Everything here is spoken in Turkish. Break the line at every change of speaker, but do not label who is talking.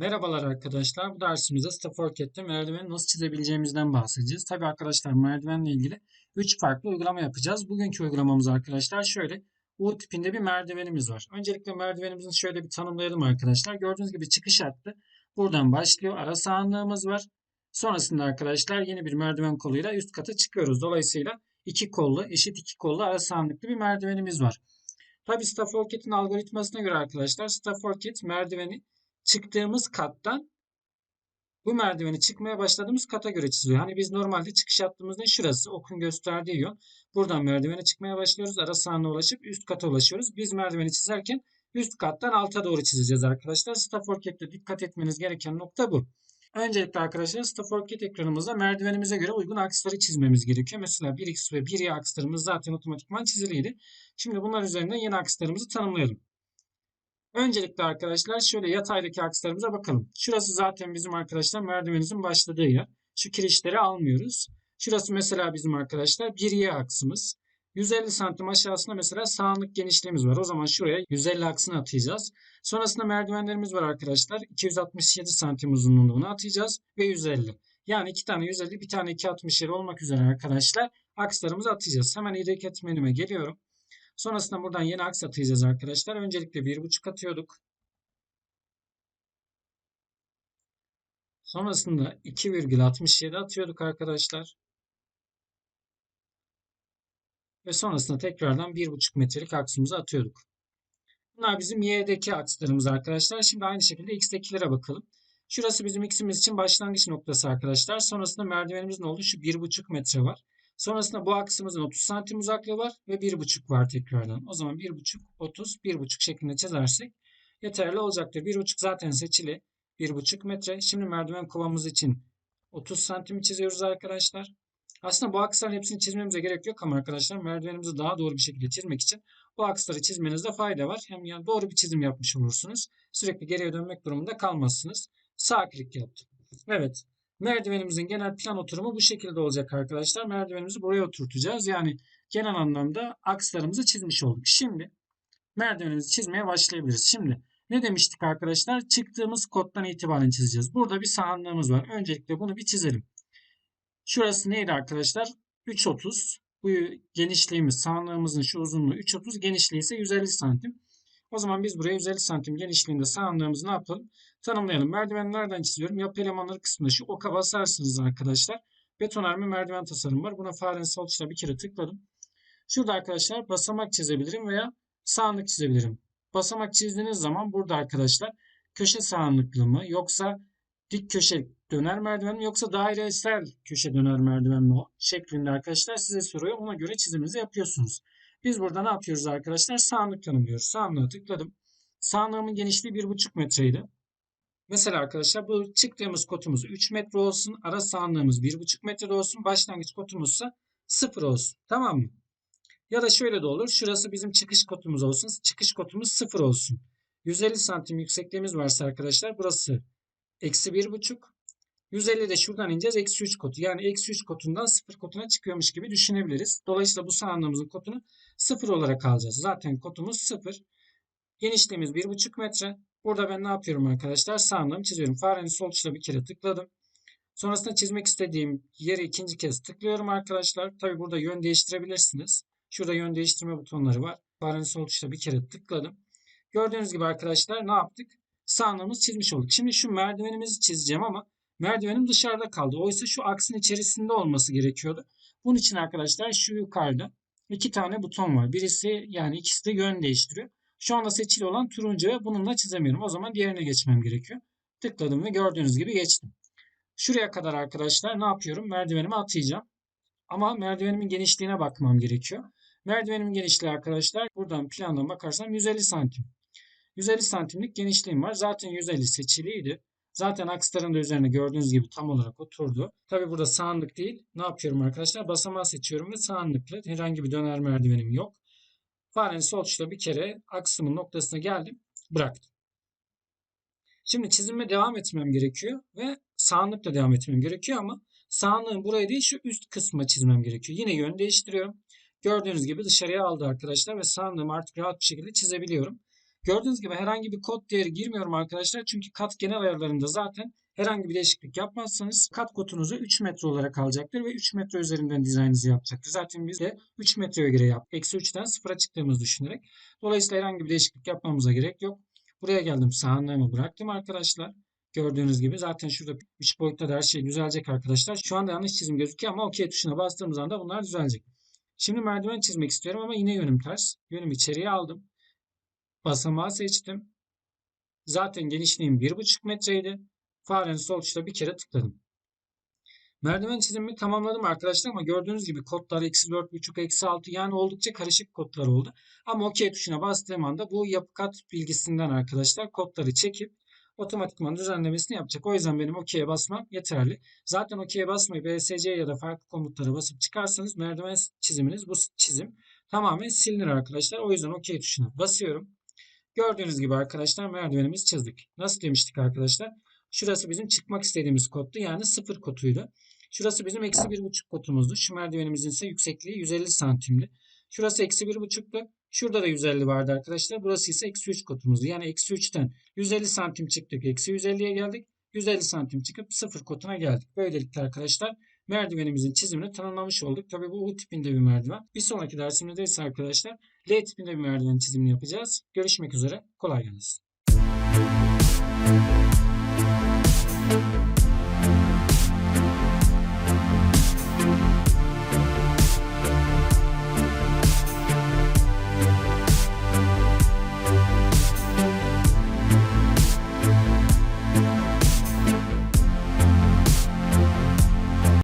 Merhabalar arkadaşlar. Bu dersimizde Staffordcat'te merdiveni nasıl çizebileceğimizden bahsedeceğiz. Tabii arkadaşlar merdivenle ilgili 3 farklı uygulama yapacağız. Bugünkü uygulamamız arkadaşlar şöyle. U tipinde bir merdivenimiz var. Öncelikle merdivenimizin şöyle bir tanımlayalım arkadaşlar. Gördüğünüz gibi çıkış hattı buradan başlıyor. Ara sağanlığımız var. Sonrasında arkadaşlar yeni bir merdiven koluyla üst kata çıkıyoruz. Dolayısıyla iki kollu, eşit iki kollu ara sağanlıklı bir merdivenimiz var. Tabii Staffordcat'in algoritmasına göre arkadaşlar Staffordcat merdiveni çıktığımız kattan bu merdiveni çıkmaya başladığımız kata göre çiziliyor. Hani biz normalde çıkış hattımızın şurası okun gösterdiği yol. Buradan merdivene çıkmaya başlıyoruz. Ara sahne ulaşıp üst kata ulaşıyoruz. Biz merdiveni çizerken üst kattan alta doğru çizeceğiz arkadaşlar. Stafford Cat'te dikkat etmeniz gereken nokta bu. Öncelikle arkadaşlar Stafford Cat ekranımızda merdivenimize göre uygun aksları çizmemiz gerekiyor. Mesela 1x ve 1y akslarımız zaten otomatikman çiziliydi. Şimdi bunlar üzerinden yeni akslarımızı tanımlayalım. Öncelikle arkadaşlar şöyle yataydaki akslarımıza bakalım. Şurası zaten bizim arkadaşlar merdivenimizin başladığı yer. Şu kirişleri almıyoruz. Şurası mesela bizim arkadaşlar 1y aksımız. 150 santim aşağısında mesela sağlık genişliğimiz var. O zaman şuraya 150 aksını atayacağız. Sonrasında merdivenlerimiz var arkadaşlar. 267 santim uzunluğunu atayacağız ve 150. Yani iki tane 150 bir tane 267 olmak üzere arkadaşlar akslarımızı atacağız. Hemen hareket menüme geliyorum. Sonrasında buradan yeni aks atacağız arkadaşlar. Öncelikle 1.5 atıyorduk. Sonrasında 2,67 atıyorduk arkadaşlar. Ve sonrasında tekrardan 1,5 metrelik aksımızı atıyorduk. Bunlar bizim y'deki akslarımız arkadaşlar. Şimdi aynı şekilde x'tekilere bakalım. Şurası bizim x'imiz için başlangıç noktası arkadaşlar. Sonrasında merdivenimizin olduğu şu 1,5 metre var. Sonrasında bu aksımızın 30 santim uzaklığı var ve 1,5 var tekrardan. O zaman 1,5, 30, 1,5 şeklinde çizersek yeterli olacaktır. 1,5 zaten seçili. 1,5 metre. Şimdi merdiven kovamız için 30 santim çiziyoruz arkadaşlar. Aslında bu aksların hepsini çizmemize gerek yok ama arkadaşlar merdivenimizi daha doğru bir şekilde çizmek için bu aksları çizmenizde fayda var. Hem yani doğru bir çizim yapmış olursunuz. Sürekli geriye dönmek durumunda kalmazsınız. Sağ klik yaptım. Evet. Merdivenimizin genel plan oturumu bu şekilde olacak arkadaşlar. Merdivenimizi buraya oturtacağız. Yani genel anlamda akslarımızı çizmiş olduk. Şimdi merdivenimizi çizmeye başlayabiliriz. Şimdi ne demiştik arkadaşlar? Çıktığımız koddan itibaren çizeceğiz. Burada bir sahanlığımız var. Öncelikle bunu bir çizelim. Şurası neydi arkadaşlar? 3.30. Bu genişliğimiz, sahanlığımızın şu uzunluğu 3.30. Genişliği ise 150 santim. O zaman biz buraya 150 santim genişliğinde sahanlığımızı ne yapalım? Tanımlayalım. Merdiveni nereden çiziyorum? Yapı elemanları kısmında şu oka basarsınız arkadaşlar. Betonarme merdiven tasarım var. Buna farenin sol tuşuna bir kere tıkladım. Şurada arkadaşlar basamak çizebilirim veya sahanlık çizebilirim. Basamak çizdiğiniz zaman burada arkadaşlar köşe sahanlıklı mı yoksa dik köşe döner merdiven mi yoksa dairesel köşe döner merdiven mi şeklinde arkadaşlar size soruyor. Ona göre çiziminizi yapıyorsunuz. Biz burada ne yapıyoruz arkadaşlar? Sağanlık tanımlıyoruz. Sağanlığa tıkladım. Sağanlığımın genişliği 1,5 metreydi. Mesela arkadaşlar bu çıktığımız kotumuz 3 metre olsun. Ara sağanlığımız 1,5 metre olsun. Başlangıç kotumuzsa 0 olsun. Tamam mı? Ya da şöyle de olur. Şurası bizim çıkış kotumuz olsun. Çıkış kotumuz 0 olsun. 150 santim yüksekliğimiz varsa arkadaşlar burası eksi 1,5. 150 de şuradan ineceğiz. Eksi 3 kotu. Yani eksi 3 kotundan 0 kotuna çıkıyormuş gibi düşünebiliriz. Dolayısıyla bu sağandığımızın kotunu 0 olarak alacağız. Zaten kotumuz 0. Genişliğimiz 1,5 metre. Burada ben ne yapıyorum arkadaşlar? Sağandığımı çiziyorum. Farenin sol tuşuna bir kere tıkladım. Sonrasında çizmek istediğim yeri ikinci kez tıklıyorum arkadaşlar. Tabi burada yön değiştirebilirsiniz. Şurada yön değiştirme butonları var. Farenin sol tuşuna bir kere tıkladım. Gördüğünüz gibi arkadaşlar ne yaptık? Sağandığımızı çizmiş olduk. Şimdi şu merdivenimizi çizeceğim ama merdivenim dışarıda kaldı. Oysa şu aksın içerisinde olması gerekiyordu. Bunun için arkadaşlar şu yukarıda iki tane buton var. Birisi yani ikisi de yön değiştiriyor. Şu anda seçili olan turuncu ve bununla çizemiyorum. O zaman diğerine geçmem gerekiyor. Tıkladım ve gördüğünüz gibi geçtim. Şuraya kadar arkadaşlar ne yapıyorum? Merdivenimi atayacağım. Ama merdivenimin genişliğine bakmam gerekiyor. Merdivenimin genişliği arkadaşlar buradan plandan bakarsam 150 santim. 150 santimlik genişliğim var. Zaten 150 seçiliydi. Zaten aksların da üzerine gördüğünüz gibi tam olarak oturdu. Tabi burada sağanlık değil. Ne yapıyorum arkadaşlar? Basamağı seçiyorum ve sağanlıklı. Herhangi bir döner merdivenim yok. Farenin sol tuşla bir kere aksımın noktasına geldim. Bıraktım. Şimdi çizime devam etmem gerekiyor ve sağanlıkla devam etmem gerekiyor ama sağanlığın buraya değil şu üst kısma çizmem gerekiyor. Yine yön değiştiriyorum. Gördüğünüz gibi dışarıya aldı arkadaşlar ve sağanlığımı artık rahat bir şekilde çizebiliyorum. Gördüğünüz gibi herhangi bir kod değeri girmiyorum arkadaşlar. Çünkü kat genel ayarlarında zaten herhangi bir değişiklik yapmazsanız kat kodunuzu 3 metre olarak alacaktır ve 3 metre üzerinden dizaynınızı yapacaktır. Zaten biz de 3 metreye göre yap. Eksi 3'ten 0'a çıktığımızı düşünerek. Dolayısıyla herhangi bir değişiklik yapmamıza gerek yok. Buraya geldim sağınlığımı bıraktım arkadaşlar. Gördüğünüz gibi zaten şurada 3 boyutta da her şey düzelecek arkadaşlar. Şu anda yanlış çizim gözüküyor ama OK tuşuna bastığımız anda bunlar düzelecek. Şimdi merdiven çizmek istiyorum ama yine yönüm ters. Yönümü içeriye aldım. Basamağı seçtim. Zaten genişliğim 1,5 metreydi. Farenin sol tuşuna bir kere tıkladım. Merdiven çizimimi tamamladım arkadaşlar ama gördüğünüz gibi kodlar eksi 4,5, eksi 6 yani oldukça karışık kodlar oldu. Ama OK tuşuna bastığım anda bu yapı kat bilgisinden arkadaşlar kodları çekip otomatikman düzenlemesini yapacak. O yüzden benim OK'ye basmam yeterli. Zaten OK'ye basmayıp ESC ya da farklı komutlara basıp çıkarsanız merdiven çiziminiz bu çizim tamamen silinir arkadaşlar. O yüzden OK tuşuna basıyorum. Gördüğünüz gibi arkadaşlar merdivenimizi çizdik. Nasıl demiştik arkadaşlar? Şurası bizim çıkmak istediğimiz koddu. Yani sıfır koduydu. Şurası bizim eksi bir buçuk kodumuzdu. Şu merdivenimizin ise yüksekliği 150 santimdi. Şurası eksi bir buçuktu. Şurada da 150 vardı arkadaşlar. Burası ise eksi 3 kodumuzdu. Yani eksi 3'ten 150 santim çıktık. Eksi 150'ye geldik. 150 santim çıkıp sıfır koduna geldik. Böylelikle arkadaşlar merdivenimizin çizimini tanımlamış olduk. Tabi bu U tipinde bir merdiven. Bir sonraki dersimizde ise arkadaşlar L tipinde bir merdiven çizimini yapacağız. Görüşmek üzere. Kolay gelsin.